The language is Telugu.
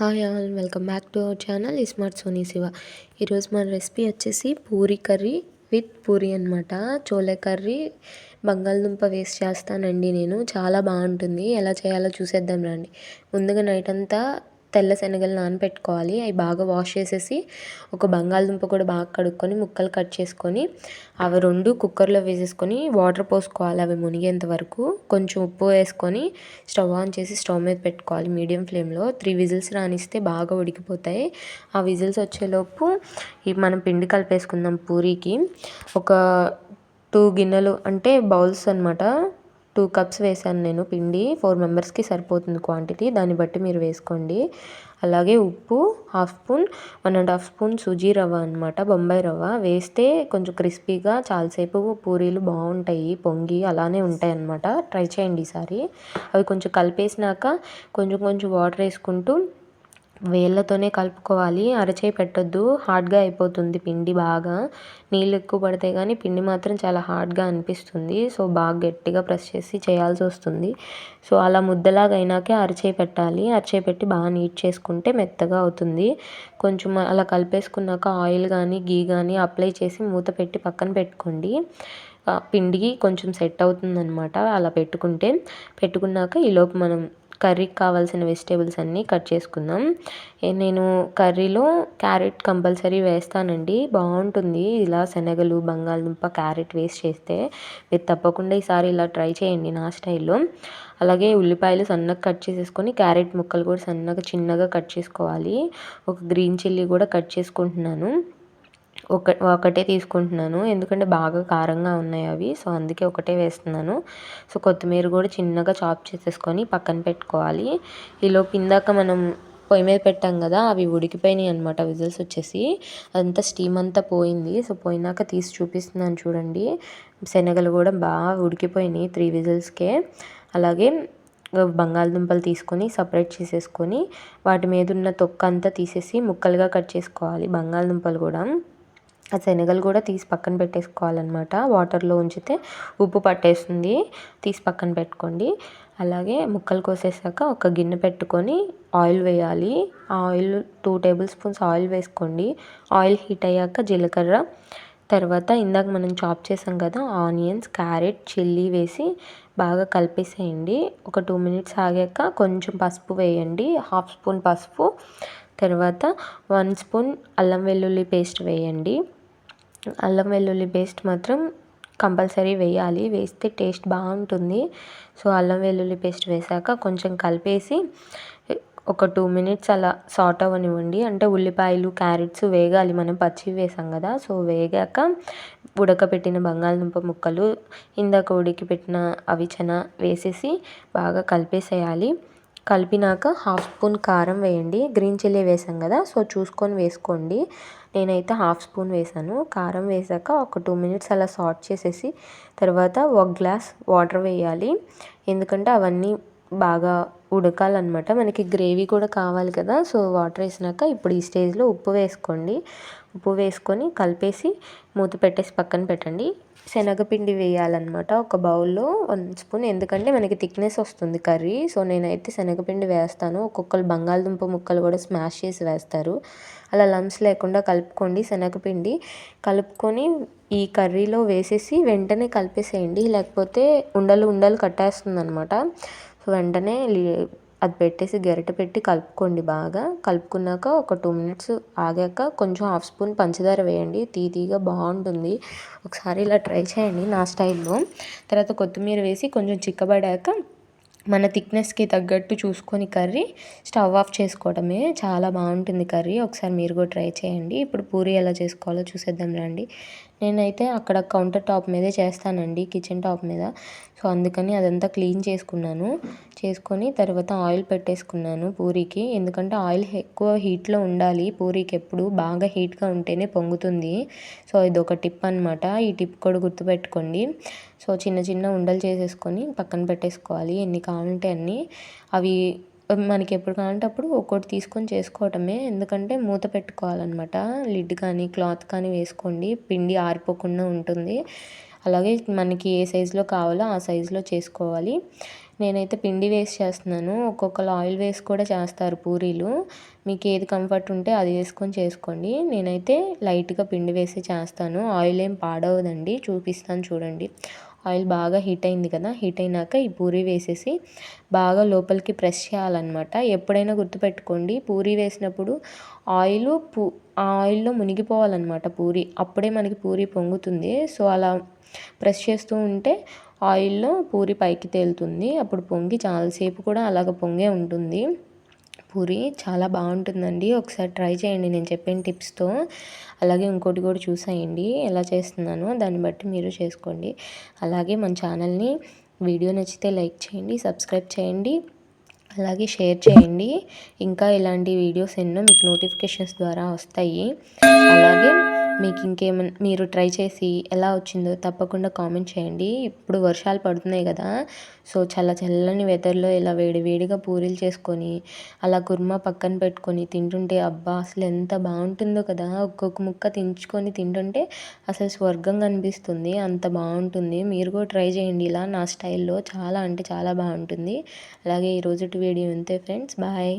Hi all welcome back to our channel smart Soni Shiva ఈరోజు మన రెసిపీ వచ్చేసి పూరి కర్రీ విత్ పూరి అనమాట చోలే కర్రీ బంగాళదుంప వేస్ట్ చేస్తానండి నేను. చాలా బాగుంటుంది. ఎలా చేయాలో చూసేద్దాం రండి. ముందుగా నైట్ అంతా తెల్ల శనగలు నానబెట్టుకోవాలి అవి బాగా వాష్ చేసేసి ఒక బంగాళదుంప కూడా బాగా కడుక్కొని ముక్కలు కట్ చేసుకొని అవి రెండు కుక్కర్లో వేసేసుకొని వాటర్ పోసుకోవాలి అవి మునిగేంత వరకు. కొంచెం ఉప్పు వేసుకొని స్టవ్ ఆన్ చేసి స్టవ్ మీద పెట్టుకోవాలి మీడియం ఫ్లేమ్లో. త్రీ విజిల్స్ రానిస్తే బాగా ఉడికిపోతాయి. ఆ విజిల్స్ వచ్చేలోపు ఈ మనం పిండి కలిపేసుకుందాం పూరీకి. ఒక టూ గిన్నెలు అంటే బౌల్స్ అనమాట టూ కప్స్ వేసాను నేను పిండి. ఫోర్ మెంబర్స్కి సరిపోతుంది క్వాంటిటీ. దాన్ని బట్టి మీరు వేసుకోండి. అలాగే ఉప్పు half spoon one and half spoon suji రవ్వ అనమాట బొంబాయి రవ్వ. వేస్తే కొంచెం క్రిస్పీగా చాలాసేపు పూరీలు బాగుంటాయి పొంగి అలానే ఉంటాయి అన్నమాట. ట్రై చేయండి ఈసారి. అవి కొంచెం కలిపేసినాక కొంచెం కొంచెం వాటర్ వేసుకుంటూ వేళ్ళతోనే కలుపుకోవాలి. అరచేయి పెట్టొద్దు. హార్డ్గా అయిపోతుంది పిండి బాగా. నీళ్ళు ఎక్కువ పడితే కానీ పిండి మాత్రం చాలా హార్డ్గా అనిపిస్తుంది. సో బాగా గట్టిగా ప్రెస్ చేసి చేయాల్సి వస్తుంది. సో అలా ముద్దలాగా అయినాకే అరచేయి పెట్టాలి. అరచేయి పెట్టి బాగా నీట్ చేసుకుంటే మెత్తగా అవుతుంది. కొంచెం అలా కలిపేసుకున్నాక ఆయిల్ కానీ గీ కానీ అప్లై చేసి మూత పెట్టి పక్కన పెట్టుకోండి. పిండికి కొంచెం సెట్ అవుతుందన్నమాట. అలా పెట్టుకుంటే. పెట్టుకున్నాక ఈలోపు మనం కర్రీకి కావాల్సిన వెజిటేబుల్స్ అన్నీ కట్ చేసుకుందాం. నేను కర్రీలో క్యారెట్ కంపల్సరీ వేస్తానండి. బాగుంటుంది. ఇలా శనగలు బంగాళదుంప క్యారెట్ వేస్ట్ చేస్తే మీరు తప్పకుండా ఈసారి ఇలా ట్రై చేయండి నా స్టైల్లో. అలాగే ఉల్లిపాయలు సన్నగా కట్ చేసేసుకొని క్యారెట్ ముక్కలు కూడా సన్నగా చిన్నగా కట్ చేసుకోవాలి. ఒక గ్రీన్ చిల్లీ కూడా కట్ చేసుకుంటున్నాను. ఒక ఒకటే తీసుకుంటున్నాను. ఎందుకంటే బాగా కారంగా ఉన్నాయి అవి. సో అందుకే ఒకటే వేస్తున్నాను. సో కొత్తిమీర కూడా చిన్నగా చాప్ చేసేసుకొని పక్కన పెట్టుకోవాలి. ఈలోపు ఇందాక మనం పొయ్యి మీద పెట్టాం కదా అవి ఉడికిపోయినాయి అనమాట విజిల్స్ వచ్చేసి. అదంతా స్టీమ్ అంతా పోయింది. సో పోయినాక తీసి చూపిస్తున్నాను చూడండి. శనగలు కూడా బాగా ఉడికిపోయినాయి త్రీ విజిల్స్కే. అలాగే బంగాళదుంపలు తీసుకొని సపరేట్ చేసేసుకొని వాటి మీద ఉన్న తొక్క అంతా తీసేసి ముక్కలుగా కట్ చేసుకోవాలి బంగాళదుంపలు కూడా. ఆ శనగలు కూడా తీసి పక్కన పెట్టేసుకోవాలన్నమాట. వాటర్లో ఉంచితే ఉప్పు పట్టేస్తుంది. తీసి పక్కన పెట్టుకోండి. అలాగే ముక్కలు కోసేసాక ఒక గిన్నె పెట్టుకొని ఆయిల్ వేయాలి. Oil two tablespoons oil వేసుకోండి. ఆయిల్ హీట్ అయ్యాక జీలకర్ర తర్వాత ఇందాక మనం చాప్ చేసాం కదా ఆనియన్స్ క్యారెట్ చిల్లీ వేసి బాగా కలిపేసేయండి. ఒక టూ మినిట్స్ ఆగాక కొంచెం పసుపు వేయండి. హాఫ్ స్పూన్ పసుపు తర్వాత వన్ స్పూన్ అల్లం వెల్లుల్లి పేస్ట్ వేయండి. అల్లం వెల్లుల్లి పేస్ట్ మాత్రం కంపల్సరీ వేయాలి. వేస్తే టేస్ట్ బాగుంటుంది. సో అల్లం వెల్లుల్లి పేస్ట్ వేసాక కొంచెం కలిపేసి ఒక టూ మినిట్స్ అలా సాట్ అవ్వనివ్వండి. అంటే ఉల్లిపాయలు క్యారెట్స్ వేగాలి. మనం పచ్చివి వేసాం కదా సో వేగాక ఉడకబెట్టిన బంగాళదుంప ముక్కలు ఇందాక అవి చన వేసేసి బాగా కలిపేసేయాలి. కలిపినాక హాఫ్ స్పూన్ కారం వేయండి. గ్రీన్ చిల్లీ వేసాం కదా సో చూసుకొని వేసుకోండి. నేనైతే హాఫ్ స్పూన్ వేసాను. కారం వేసాక ఒక టూ మినిట్స్ అలా సాల్ట్ చేసేసి తర్వాత ఒక గ్లాస్ వాటర్ వేయాలి. ఎందుకంటే అవన్నీ బాగా ఉడకాలన్నమాట. మనకి గ్రేవీ కూడా కావాలి కదా. సో వాటర్ వేసినాక ఇప్పుడు ఈ స్టేజ్లో ఉప్పు వేసుకోండి. ఉప్పు వేసుకొని కలిపేసి మూత పెట్టేసి పక్కన పెట్టండి. శనగపిండి వేయాలన్నమాట ఒక బౌల్లో వన్ స్పూన్. ఎందుకంటే మనకి థిక్నెస్ వస్తుంది కర్రీ. సో నేనైతే శనగపిండి వేస్తాను. ఒక్కొక్కరు బంగాళదుంప ముక్కలు కూడా స్మాష్ చేసి వేస్తారు. అలా లంప్స్ లేకుండా కలుపుకోండి శనగపిండి. కలుపుకొని ఈ కర్రీలో వేసేసి వెంటనే కలిపేసేయండి. లేకపోతే ఉండలు ఉండలు కట్టేస్తుంది అనమాట వెంటనే అది పెట్టేసి గరిటె పెట్టి కలుపుకోండి బాగా. కలుపుకున్నాక ఒక టూ మినిట్స్ ఆగాక కొంచెం హాఫ్ స్పూన్ పంచదార వేయండి. తీతీగా బాగుంటుంది. ఒకసారి ఇలా ట్రై చేయండి నా స్టైల్లో. తర్వాత కొత్తిమీర వేసి కొంచెం చిక్కబడాక మన థిక్నెస్కి తగ్గట్టు చూసుకొని కర్రీ స్టవ్ ఆఫ్ చేసుకోవడమే. చాలా బాగుంటుంది కర్రీ. ఒకసారి మీరు కూడా ట్రై చేయండి. ఇప్పుడు పూరి ఎలా చేసుకోవాలో చూసేద్దాం రండి. నేనైతే అక్కడ కౌంటర్ టాప్ మీదే చేస్తానండి కిచెన్ టాప్ మీద. సో అందుకని అదంతా క్లీన్ చేసుకున్నాను. చేసుకొని తర్వాత ఆయిల్ పెట్టేసుకున్నాను పూరీకి. ఎందుకంటే ఆయిల్ ఎక్కువ హీట్లో ఉండాలి. పూరీకి ఎప్పుడు బాగా హీట్గా ఉంటేనే పొంగుతుంది. సో ఇది ఒక టిప్ అనమాట ఈ టిప్ కూడా గుర్తుపెట్టుకోండి. సో చిన్న చిన్న ఉండలు చేసేసుకొని పక్కన పెట్టేసుకోవాలి. ఎన్ని కావాలంటే అన్ని. అవి మనకి ఎప్పుడు కావాలంటే అప్పుడు ఒక్కోటి తీసుకొని చేసుకోవటమే. ఎందుకంటే మూత పెట్టుకోవాలన్నమాట. లిడ్ కానీ క్లాత్ కానీ వేసుకోండి. పిండి ఆరిపోకుండా ఉంటుంది. అలాగే మనకి ఏ సైజులో కావాలో ఆ సైజులో చేసుకోవాలి. నేనైతే పిండి వేసి చేస్తున్నాను. ఒక్కొక్కరు ఆయిల్ వేసి కూడా చేస్తారు పూరీలు. మీకు ఏది కంఫర్ట్ ఉంటే అది వేసుకొని చేసుకోండి. నేనైతే లైట్గా పిండి వేసి చేస్తాను. ఆయిల్ ఏం పాడవదండి. చూపిస్తాను చూడండి. ఆయిల్ బాగా హీట్ అయింది కదా హీట్ అయినాక ఈ పూరీ వేసేసి బాగా లోపలికి ప్రెస్ చేయాలన్నమాట. ఎప్పుడైనా గుర్తుపెట్టుకోండి పూరీ వేసినప్పుడు ఆయిల్ పూ ఆ ఆయిల్లో మునిగిపోవాలన్నమాట పూరి. అప్పుడే మనకి పూరి పొంగుతుంది. సో అలా ప్రెస్ చేస్తూ ఉంటే ఆయిల్లో పూరి పైకి తేలుతుంది. అప్పుడు పొంగి చాలాసేపు కూడా అలాగ పొంగే ఉంటుంది. పూరి చాలా బాగుంటుందండి. ఒకసారి ట్రై చేయండి. నేను చెప్పిన టిప్స్తో. అలాగే ఇంకోటి కూడా చూసేయండి. ఎలా చేస్తున్నానో దాన్ని బట్టి మీరు చేసుకోండి. అలాగే మన ఛానల్ని వీడియో నచ్చితే లైక్ చేయండి సబ్స్క్రైబ్ చేయండి అలాగే షేర్ చేయండి. ఇంకా ఇలాంటి వీడియోస్ ఎన్నో మీకు నోటిఫికేషన్స్ ద్వారా వస్తాయి. అలాగే మీకు ఇంకేమైనా మీరు ట్రై చేసి ఎలా వచ్చిందో తప్పకుండా కామెంట్ చేయండి. ఇప్పుడు వర్షాలు పడుతున్నాయి కదా సో చాలా చల్లని వెదర్లో ఇలా వేడి వేడిగా పూరీలు చేసుకొని అలా కుర్మా పక్కన పెట్టుకొని తింటుంటే అబ్బా అసలు ఎంత బాగుంటుందో కదా. ఒక్కొక్క ముక్క తించుకొని తింటుంటే అసలు స్వర్గం కనిపిస్తుంది అంత బాగుంటుంది. మీరు కూడా ట్రై చేయండి ఇలా. నా స్టైల్లో చాలా అంటే చాలా బాగుంటుంది. అలాగే ఈరోజు వీడియో అంతే ఫ్రెండ్స్. బాయ్.